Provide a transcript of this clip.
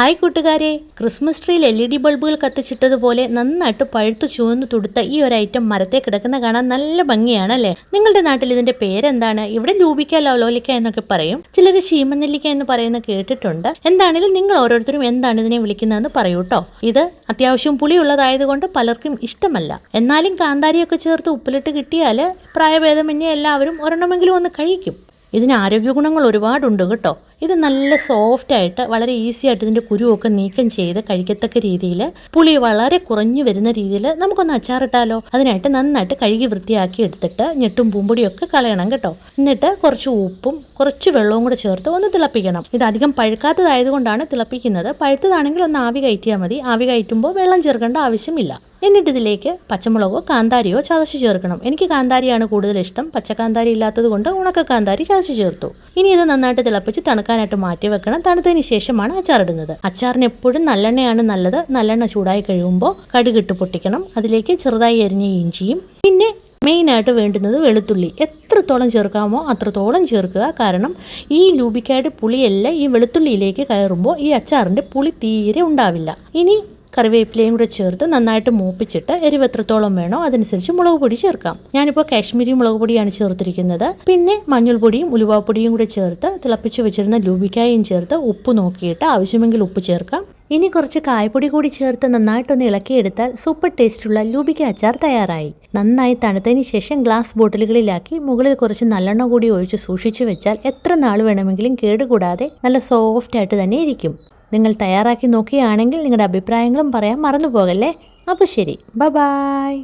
Hi കൂട്ടുകാരെ Christmas ട്രീയിൽ L E D ബൾബുകൾ കത്തിച്ചിട്ടതുപോലെ നന്നായിട്ട് പഴുത്തു ചുവന്നു തുടുത്ത ഈ ഒരു ഐറ്റം മരത്തെ കിടക്കുന്ന കാണാൻ നല്ല ഭംഗിയാണ് അല്ലേ? നിങ്ങളുടെ നാട്ടിൽ ഇതിന്റെ പേരെന്താണ്? ഇവിടെ ലൂബിക്ക ലവലോലിക്ക എന്നൊക്കെ പറയും. ചിലർ ശീമനെല്ലിക്ക എന്ന് പറയുന്ന കേട്ടിട്ടുണ്ട്. എന്താണെങ്കിലും നിങ്ങൾ ഓരോരുത്തരും എന്താണ് ഇതിനെ വിളിക്കുന്നതെന്ന് പറയൂ കേട്ടോ ഇത് അത്യാവശ്യം പുളിയുള്ളതായതുകൊണ്ട് പലർക്കും ഇഷ്ടമല്ല. എന്നാലും കാന്താരിയൊക്കെ ചേർത്ത് ഉപ്പിലിട്ട് കിട്ടിയാൽ പ്രായഭേദമന്യേ എല്ലാവരും ഒരെണ്ണമെങ്കിലും ഒന്ന് കഴിക്കും. ഇതിന് ആരോഗ്യ ഗുണങ്ങൾ ഒരുപാടുണ്ട് കേട്ടോ. ഇത് നല്ല സോഫ്റ്റ് ആയിട്ട് വളരെ ഈസി ആയിട്ട് ഇതിന്റെ കുരുവൊക്കെ നീക്കം ചെയ്ത് കഴിക്കത്തക്ക രീതിയിൽ പുളി വളരെ കുറഞ്ഞു വരുന്ന രീതിയിൽ നമുക്കൊന്ന് അച്ചാറിട്ടാലോ? അതിനായിട്ട് നന്നായിട്ട് കഴുകി വൃത്തിയാക്കി എടുത്തിട്ട് ഞെട്ടും പൂമ്പൊടിയൊക്കെ കളയണം കേട്ടോ. എന്നിട്ട് കുറച്ച് ഉപ്പും കുറച്ച് വെള്ളവും കൂടെ ചേർത്ത് ഒന്ന് തിളപ്പിക്കണം. ഇത് അധികം പഴുക്കാത്തതായതുകൊണ്ടാണ് തിളപ്പിക്കുന്നത്. പഴുത്തതാണെങ്കിൽ ഒന്ന് ആവി കയറ്റിയാൽ മതി. ആവി കയറ്റുമ്പോൾ വെള്ളം ചേർക്കേണ്ട ആവശ്യമില്ല. എന്നിട്ട് ഇതിലേക്ക് പച്ചമുളകോ കാന്താരിയോ ചതച്ച് ചേർക്കണം. എനിക്ക് കാന്താരിയാണ് കൂടുതൽ ഇഷ്ടം പച്ചക്കാന്താരി ഇല്ലാത്തത് കൊണ്ട് ഉണക്ക കാന്താരി ചതച്ച് ചേർത്തു. ഇനി ഇത് നന്നായിട്ട് തിളപ്പിച്ച് തണുക്കാനായിട്ട് മാറ്റി വെക്കണം. തണുത്തതിന് ശേഷമാണ് അച്ചാറിടുന്നത് അച്ചാറിന് എപ്പോഴും നല്ലെണ്ണയാണ് നല്ലത്. നല്ലെണ്ണ ചൂടായി കഴിയുമ്പോൾ കടുകിട്ട് പൊട്ടിക്കണം. അതിലേക്ക് ചെറുതായി എരിഞ്ഞ ഇഞ്ചിയും പിന്നെ മെയിനായിട്ട് വേണ്ടുന്നത് വെളുത്തുള്ളി. എത്രത്തോളം ചേർക്കാമോ അത്രത്തോളം ചേർക്കുക. കാരണം ഈ ലൂബിക്കായിട്ട് പുളിയെല്ലാം ഈ വെളുത്തുള്ളിയിലേക്ക് കയറുമ്പോൾ ഈ അച്ചാറിന്റെ പുളി തീരെ ഉണ്ടാവില്ല. ഇനി കറിവേപ്പിലയും കൂടെ ചേർത്ത് നന്നായിട്ട് മൂപ്പിച്ചിട്ട് എരിവ് എത്രത്തോളം വേണോ അതനുസരിച്ച് മുളക് പൊടി ചേർക്കാം. ഞാനിപ്പോൾ കാശ്മീരി മുളക് പൊടിയാണ് ചേർത്തിരിക്കുന്നത്. പിന്നെ മഞ്ഞൾപ്പൊടിയും ഉലുവാപ്പൊടിയും കൂടെ ചേർത്ത് തിളപ്പിച്ച് വെച്ചിരുന്ന ലൂബിക്കായും ചേർത്ത് ഉപ്പ് നോക്കിയിട്ട് ആവശ്യമെങ്കിൽ ഉപ്പ് ചേർക്കാം. ഇനി കുറച്ച് കായപ്പൊടി കൂടി ചേർത്ത് നന്നായിട്ടൊന്ന് ഇളക്കിയെടുത്താൽ സൂപ്പർ ടേസ്റ്റുള്ള ലൂബിക്ക അച്ചാർ തയ്യാറായി. നന്നായി തണുത്തതിന് ശേഷം ഗ്ലാസ് ബോട്ടിലുകളിലാക്കി മുകളിൽ കുറച്ച് നല്ലെണ്ണ കൂടി ഒഴിച്ച് സൂക്ഷിച്ചു വെച്ചാൽ എത്ര നാൾ വേണമെങ്കിലും കേടുകൂടാതെ നല്ല സോഫ്റ്റ് ആയിട്ട് തന്നെ ഇരിക്കും. നിങ്ങൾ തയ്യാറാക്കി നോക്കുകയാണെങ്കിൽ നിങ്ങളുടെ അഭിപ്രായങ്ങളും പറയാൻ മറന്നു പോകല്ലേ അപ്പോൾ ശരി. ബ ബായ്